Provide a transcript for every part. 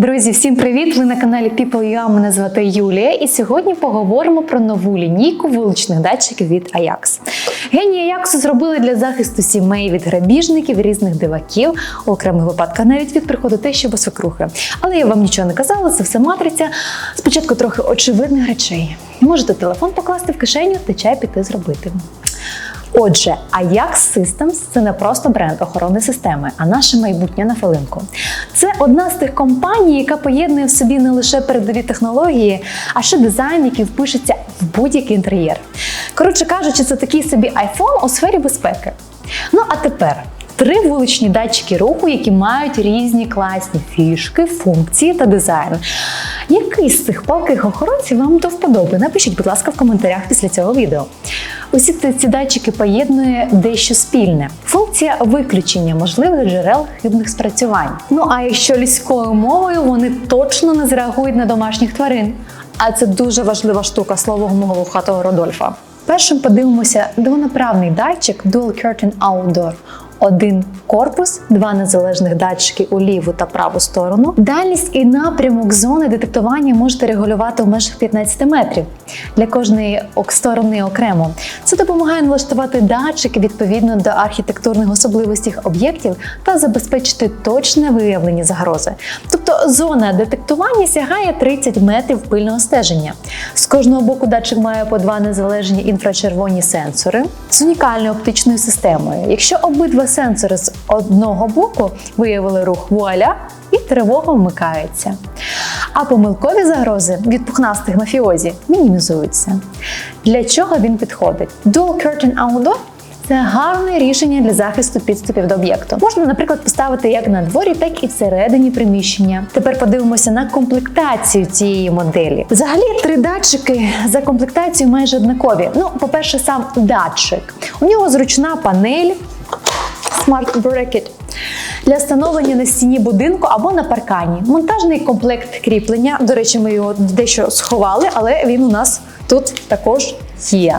Друзі, всім привіт! Ви на каналі People.ua, Мене звати Юлія, і сьогодні поговоримо про нову лінійку вуличних датчиків від Ajax. Генії Аяксу зробили для захисту сімей від грабіжників, різних диваків, окремих випадках навіть від приходу тещі без свекрухи. Але я вам нічого не казала, це все матриця. Спочатку трохи очевидних речей. Можете телефон покласти в кишеню та чай піти зробити. Отже, Ajax Systems – це не просто бренд охорони системи, а наше майбутнє на хвилинку. Це одна з тих компаній, яка поєднує в собі не лише передові технології, а ще дизайн, який впишеться в будь-який інтер'єр. Коротше кажучи, це такий собі iPhone у сфері безпеки. Ну а тепер. Три вуличні датчики руху, які мають різні класні фішки, функції та дизайн. Який з цих палких охоронців вам до вподоби? Напишіть, будь ласка, в коментарях після цього відео. Усі ці датчики поєднує дещо спільне: функція виключення можливих джерел хибних спрацювань. Ну а якщо людською мовою вони точно не зреагують на домашніх тварин. А це дуже важлива штука слово мого вухатого Родольфа. Першим подивимося двонаправний датчик Dual Curtain Outdoor. Один корпус, два незалежних датчики у ліву та праву сторону. Дальність і напрямок зони детектування можете регулювати в межах 15 метрів для кожної сторони окремо. Це допомагає налаштувати датчики відповідно до архітектурних особливостей об'єктів та забезпечити точне виявлення загрози. Тобто зона детектування сягає 30 метрів пильного стеження. З кожного боку датчик має по два незалежні інфрачервоні сенсори з унікальною оптичною системою. Якщо обидва сенсори з одного боку виявили рух вуаля, і тривога вмикається. А помилкові загрози від пухнастих мафіозі мінімізуються. Для чого він підходить? Dual Curtain Outdoor це гарне рішення для захисту підступів до об'єкту. Можна, наприклад, поставити як на дворі, так і всередині приміщення. Тепер подивимося на комплектацію цієї моделі. Взагалі, три датчики за комплектацією майже однакові. Ну, по-перше, сам датчик. У нього зручна панель. Smart Bracket для встановлення на стіні будинку або на паркані. Монтажний комплект кріплення. До речі, ми його дещо сховали, але він у нас тут також є.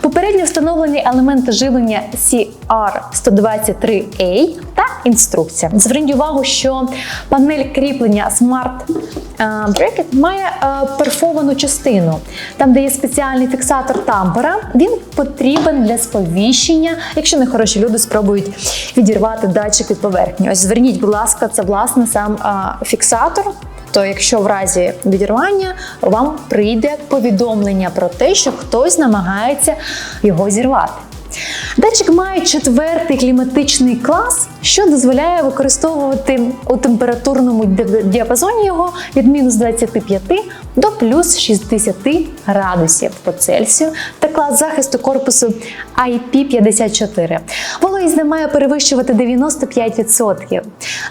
Попередньо встановлені елементи живлення CR123A та інструкція. Зверніть увагу, що панель кріплення Smart е, Bracket має е, перфовану частину. Там, де є спеціальний фіксатор тампера, він потрібен для сповіщення, якщо нехороші люди спробують відірвати датчик від поверхні. Ось зверніть, будь ласка, це власне сам е, фіксатор. То якщо в разі відірвання вам прийде повідомлення про те, що хтось намагається його зірвати. Датчик має четвертий кліматичний клас, що дозволяє використовувати у температурному діапазоні його від мінус 25 до плюс 60 градусів по Цельсію та клас захисту корпусу IP54. Вологість не має перевищувати 95%.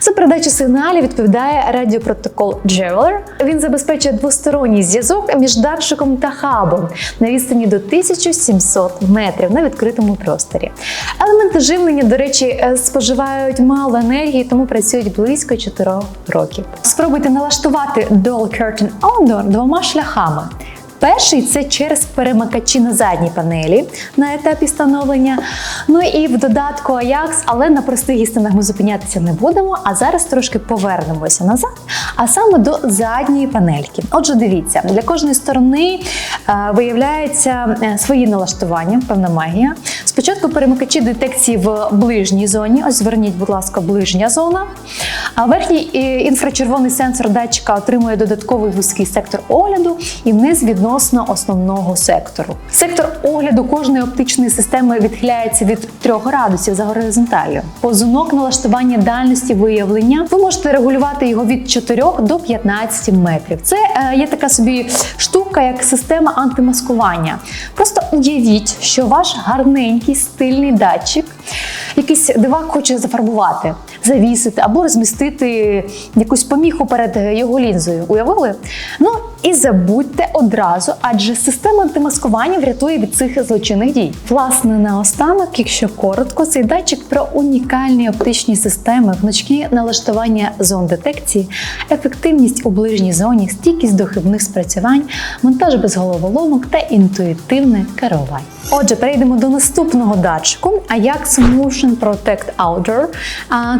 За передачу сигналів відповідає радіопротокол Javeler. Він забезпечує двосторонній зв'язок між датчиком та хабом на відстані до 1700 метрів на відкритому просторі. Елементи живлення, до речі, е, споживають мало енергії, тому працюють близько 4 років. Спробуйте налаштувати Dual Curtain Outdoor двома шляхами. Перший це через перемикачі на задній панелі на етапі встановлення. Ну і в додатку Ajax, але на простих істинах ми зупинятися не будемо. А зараз трошки повернемося назад, а саме до задньої панельки. Отже, дивіться, для кожної сторони е, виявляється е, свої налаштування, певна магія. Спочатку перемикачі детекції в ближній зоні. Ось зверніть, будь ласка, ближня зона. А верхній е, інфрачервоний сенсор датчика отримує додатковий вузький сектор огляду і вниз відносно основного сектору. Сектор огляду кожної оптичної системи відхиляється від 3 градусів за горизонталлю. Позунок налаштування дальності виявлення ви можете регулювати його від 4 до 15 метрів. Це е, є така собі штука, як система антимаскування. Просто уявіть, що ваш гарненький стильний датчик, якийсь дивак хоче зафарбувати, завісити або розмістити якусь поміху перед його лінзою. Уявили? Ну, і забудьте одразу, адже система антимаскування врятує від цих злочинних дій. Власне, наостанок, якщо коротко, цей датчик про унікальні оптичні системи, гнучкі налаштування зон детекції, ефективність у ближній зоні, стійкість до хибних спрацювань, монтаж без головоломок та інтуїтивне керування. Отже, перейдемо до наступного датчику Ajax Motion Protect Outdoor.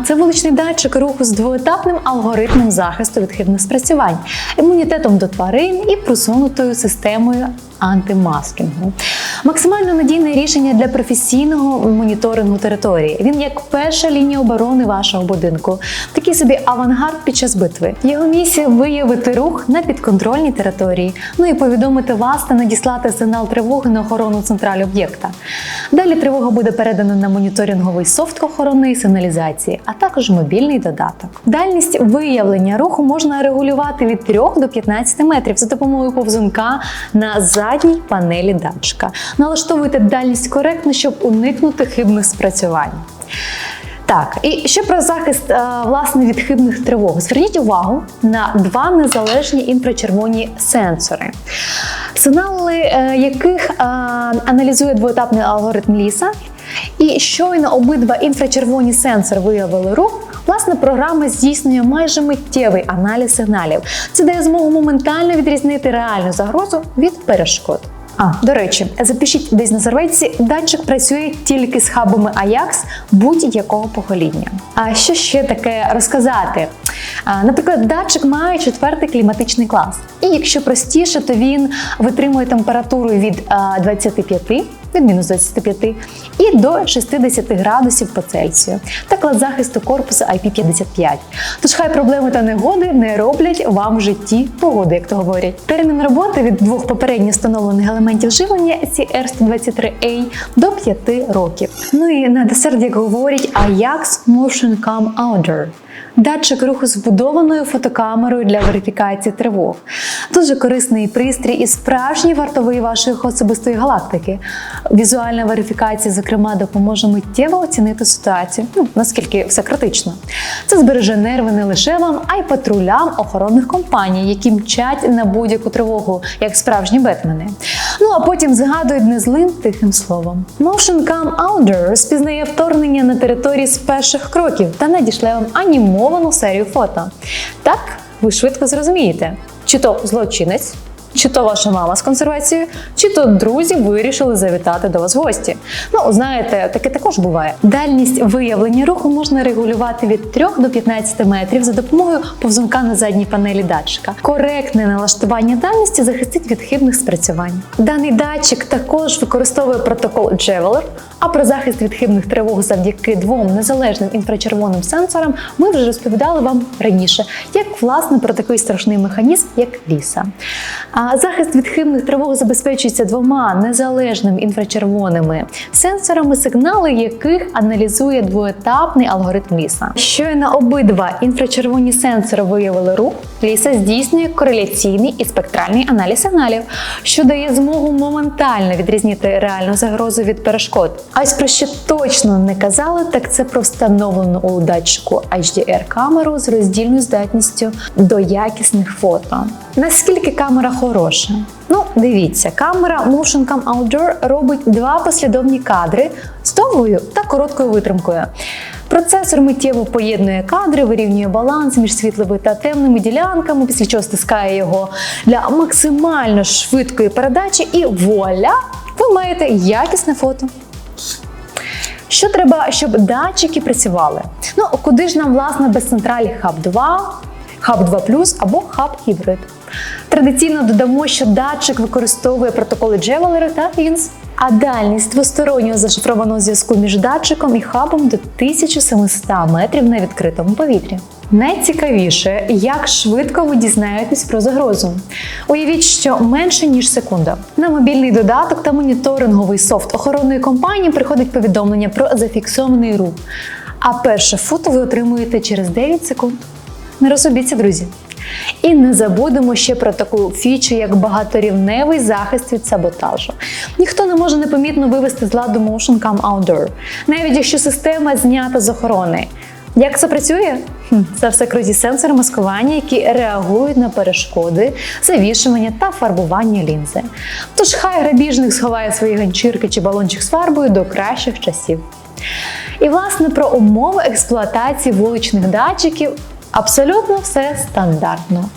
Це вуличний датчик руху з двоетапним алгоритмом захисту від хибних спрацювань, імунітетом до тварин і просунутою системою антимаскінгу. Максимально надійне рішення для професійного моніторингу території. Він як перша лінія оборони вашого будинку, такий собі авангард під час битви. Його місія виявити рух на підконтрольній території, ну і повідомити вас та надіслати сигнал тривоги на охорону централі об'єкта. Далі тривога буде передана на моніторинговий софт охоронної сигналізації, а також мобільний додаток. Дальність виявлення руху можна регулювати від 3 до 15 метрів за допомогою повзунка на задній панелі датчика. Налаштовуйте дальність коректно, щоб уникнути хибних спрацювань. Так, і ще про захист е, власне від хибних тривог. Зверніть увагу на два незалежні інфрачервоні сенсори, сигнали е, яких е, аналізує двоетапний алгоритм ліса. І щойно обидва інфрачервоні сенсори виявили рух. Власне, програма здійснює майже миттєвий аналіз сигналів. Це дає змогу моментально відрізнити реальну загрозу від перешкод. А, до речі, запишіть десь на серветці, датчик працює тільки з хабами Ajax будь-якого покоління. А що ще таке розказати? Наприклад, датчик має четвертий кліматичний клас. І якщо простіше, то він витримує температуру від 25 від мінус 25 і до 60 градусів по Цельсію та клас захисту корпусу IP55. Тож хай проблеми та негоди не роблять вам в житті погоди, як то говорять. Термін роботи від двох попередньо встановлених елементів живлення CR123A до 5 років. Ну і на десерт, як говорять, Ajax Motion Cam Outdoor. Датчик руху з вбудованою фотокамерою для верифікації тривог. Дуже корисний пристрій і справжній вартовий вашої особистої галактики. Візуальна верифікація, зокрема, допоможе миттєво оцінити ситуацію, ну наскільки все критично. Це збереже нерви не лише вам, а й патрулям охоронних компаній, які мчать на будь-яку тривогу, як справжні бетмени. Ну а потім згадують незлим тихим словом. Motion Cam Outdoor розпізнає вторгнення на території з перших кроків та надішле вам анімовану серію фото. Так, ви швидко зрозумієте, чи то злочинець. Чи то ваша мама з консервацією, чи то друзі вирішили завітати до вас гості. Ну, знаєте, таке також буває. Дальність виявлення руху можна регулювати від 3 до 15 метрів за допомогою повзунка на задній панелі датчика. Коректне налаштування дальності захистить від хибних спрацювань. Даний датчик також використовує протокол Javeler, а про захист від хибних тривог завдяки двом незалежним інфрачервоним сенсорам ми вже розповідали вам раніше, як власне про такий страшний механізм, як ліса. Захист від хибних тривог забезпечується двома незалежними інфрачервоними сенсорами, сигнали яких аналізує двоетапний алгоритм ліса. Щойно обидва інфрачервоні сенсори виявили рух, ліса здійснює кореляційний і спектральний аналіз сигналів, що дає змогу моментально відрізнити реальну загрозу від перешкод. А ось про що точно не казали, так це про встановлену у датчику HDR камеру з роздільною здатністю до якісних фото. Наскільки камера хороша? Ну, дивіться, камера Motion Cam Outdoor робить два послідовні кадри з довгою та короткою витримкою. Процесор миттєво поєднує кадри, вирівнює баланс між світловими та темними ділянками, після чого стискає його для максимально швидкої передачі, і вуаля! Ви маєте якісне фото. Що треба, щоб датчики працювали? Ну, куди ж нам, власне, без централі Hub 2, Hub 2 Plus або Hub Hybrid? Традиційно додамо, що датчик використовує протоколи Javeler та INS, а дальність двостороннього зашифрованого зв'язку між датчиком і хабом до 1700 метрів на відкритому повітрі. Найцікавіше, як швидко ви дізнаєтесь про загрозу. Уявіть, що менше ніж секунда. На мобільний додаток та моніторинговий софт охоронної компанії приходить повідомлення про зафіксований рух. А перше фото ви отримуєте через 9 секунд. Не розгубіться, друзі. І не забудемо ще про таку фічу, як багаторівневий захист від саботажу. Ніхто не може непомітно вивести з ладу Motion Cam Outdoor, навіть якщо система знята з охорони. Як це працює? Це все круті сенсори маскування, які реагують на перешкоди, завішування та фарбування лінзи. Тож хай грабіжник сховає свої ганчірки чи балончик з фарбою до кращих часів. І власне про умови експлуатації вуличних датчиків абсолютно все стандартно.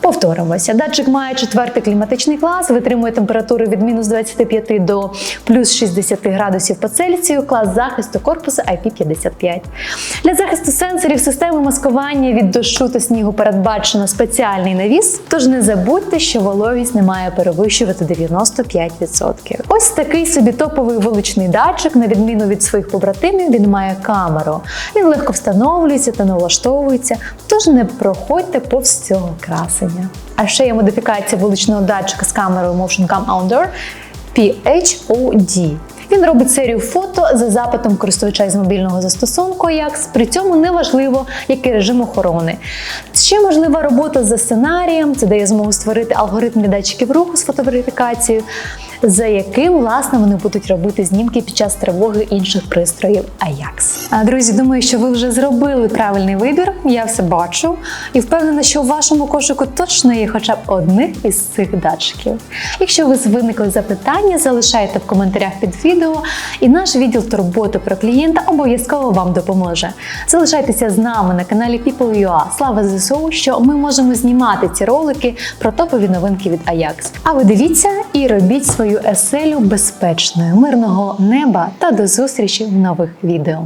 Повторимося, датчик має четвертий кліматичний клас, витримує температури від мінус 25 до плюс 60 градусів по Цельсію, клас захисту корпусу IP55. Для захисту сенсорів системи маскування від дощу та снігу передбачено спеціальний навіс, тож не забудьте, що вологість не має перевищувати 95%. Ось такий собі топовий вуличний датчик, на відміну від своїх побратимів, він має камеру. Він легко встановлюється та налаштовується, тож не проходьте повз цього красення. А ще є модифікація вуличного датчика з камерою Motion Cam Outdoor PHOD. Він робить серію фото за запитом користувача з мобільного застосунку як при цьому неважливо, який режим охорони. Ще можлива робота за сценарієм, це дає змогу створити алгоритм для датчиків руху з фотоверифікацією, за яким власне вони будуть робити знімки під час тривоги інших пристроїв Ajax. А, Друзі, думаю, що ви вже зробили правильний вибір. Я все бачу і впевнена, що у вашому кошику точно є хоча б одних із цих датчиків. Якщо вас виникли запитання, залишайте в коментарях під відео, і наш відділ турботи про клієнта обов'язково вам допоможе. Залишайтеся з нами на каналі People.ua. Слава ЗСУ, що ми можемо знімати ці ролики про топові новинки від Ajax. А ви дивіться і робіть свою еселю безпечною, мирного неба та до зустрічі в нових відео.